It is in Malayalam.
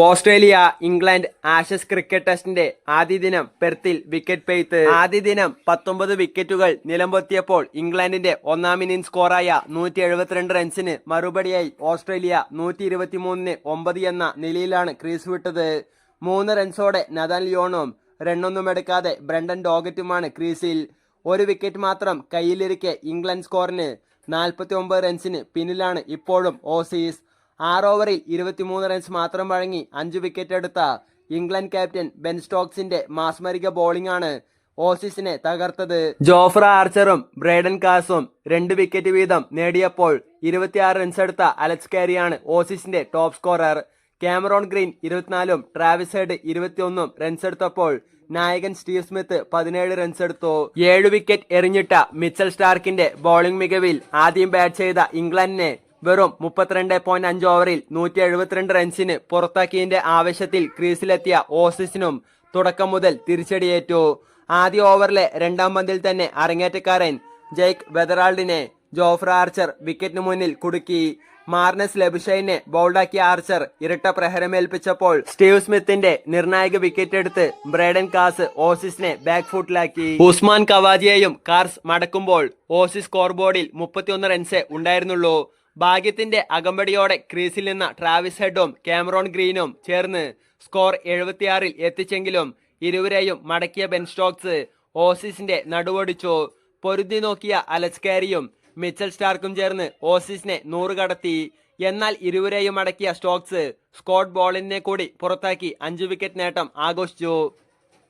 ഓസ്ട്രേലിയ ഇംഗ്ലണ്ട് ആഷസ് ക്രിക്കറ്റ് ടെസ്റ്റിന്റെ ആദ്യ ദിനം പെർത്തിൽ വിക്കറ്റ് പെയ്ത്ത്. ആദ്യ ദിനം പത്തൊമ്പത് വിക്കറ്റുകൾ നിലംപൊത്തിയപ്പോൾ ഇംഗ്ലണ്ടിന്റെ ഒന്നാം ഇന്നിംഗ് സ്കോറായ നൂറ്റി എഴുപത്തിരണ്ട് റൺസിന് മറുപടിയായി ഓസ്ട്രേലിയ നൂറ്റി ഇരുപത്തിമൂന്നിന് ഒമ്പത് എന്ന നിലയിലാണ് ക്രീസ് വിട്ടത്. മൂന്ന് റൺസോടെ നദാൻ ലിയോണും റണ്ണൊന്നും എടുക്കാതെ ബ്രണ്ടൻ ഡോഗറ്റുമാണ് ക്രീസിൽ. ഒരു വിക്കറ്റ് മാത്രം കയ്യിലിരിക്കെ ഇംഗ്ലണ്ട് സ്കോറിന് നാൽപ്പത്തി ഒമ്പത് റൺസിന് പിന്നിലാണ് ഇപ്പോഴും ഓസീസ്. ആറ് ഓവറിൽ ഇരുപത്തിമൂന്ന് റൺസ് മാത്രം വഴങ്ങി അഞ്ച് വിക്കറ്റ് എടുത്ത ഇംഗ്ലണ്ട് ക്യാപ്റ്റൻ ബെൻ സ്റ്റോക്സിന്റെ മാസ്മരിക ബോളിംഗ് ആണ് ഓസീസിനെ തകർത്തത്. ജോഫ്ര ആർച്ചറും ബ്രേഡൻ കാസും രണ്ട് വിക്കറ്റ് വീതം നേടിയപ്പോൾ ഇരുപത്തിയാറ് റൺസ് എടുത്ത അലക്സ് കാരിയാണ് ഓസീസിന്റെ ടോപ്പ് സ്കോറർ കാമറോൺ ഗ്രീൻ ഇരുപത്തിനാലും ട്രാവിസ് ഹെഡ് ഇരുപത്തിയൊന്നും റൺസ് എടുത്തപ്പോൾ നായകൻ സ്റ്റീവ് സ്മിത്ത് പതിനേഴ് റൺസ് എടുത്തു. ഏഴ് വിക്കറ്റ് എറിഞ്ഞിട്ട മിച്ചൽ സ്റ്റാർക്കിന്റെ ബോളിംഗ് മികവിൽ ആദ്യം ബാറ്റ് ചെയ്ത ഇംഗ്ലണ്ടിനെ വെറും മുപ്പത്തിരണ്ട് പോയിന്റ് അഞ്ച് ഓവറിൽ നൂറ്റി എഴുപത്തിരണ്ട് റൺസിന് പുറത്താക്കിയതിന്റെ ആവശ്യത്തിൽ ക്രീസിലെത്തിയ ഓസിസിനും തുടക്കം മുതൽ തിരിച്ചടിയേറ്റു. ആദ്യ ഓവറിലെ രണ്ടാം പന്തിൽ തന്നെ അരങ്ങേറ്റക്കാരൻ ജെയ്ക്ക് വെതറാൾഡിനെ ജോഫ്ര ആർച്ചർ വിക്കറ്റിന് മുന്നിൽ കുടുക്കി. മാർനസ് ലബുഷൈനെ ബൗൾഡാക്കിയ ആർച്ചർ ഇരട്ട പ്രഹരമേൽപ്പിച്ചപ്പോൾ സ്റ്റീവ് സ്മിത്തിന്റെ നിർണായക വിക്കറ്റ് എടുത്ത് ബ്രേഡൻ കാസ് ഓസിസിനെ ബാക്ക് ഫുട്ടിലാക്കി ഉസ്മാൻ കവാജിയെയും കാർസ് മടക്കുമ്പോൾ ഓസിസ് സ്കോർ ബോർഡിൽ മുപ്പത്തിയൊന്ന് റൺസേ ഉണ്ടായിരുന്നുള്ളൂ. ഭാഗ്യത്തിന്റെ അകമ്പടിയോടെ ക്രീസിൽ നിന്ന ട്രാവിസ് ഹെഡും കാമറോൺ ഗ്രീനും ചേർന്ന് സ്കോർ എഴുപത്തിയാറിൽ എത്തിച്ചെങ്കിലും ഇരുവരെയും മടക്കിയ ബെൻ സ്റ്റോക്സ് ഓസീസിന്റെ നടുവടിച്ചു. പൊരുതി നോക്കിയ അലസ്കാരിയും മിച്ചൽ സ്റ്റാർക്കും ചേർന്ന് ഓസീസിനെ നൂറ് കടത്തി. എന്നാൽ ഇരുവരെയും അടക്കിയ സ്റ്റോക്സ് സ്കോട്ട് ബോളിനെ കൂടി പുറത്താക്കി അഞ്ച് വിക്കറ്റ് നേട്ടം ആഘോഷിച്ചു.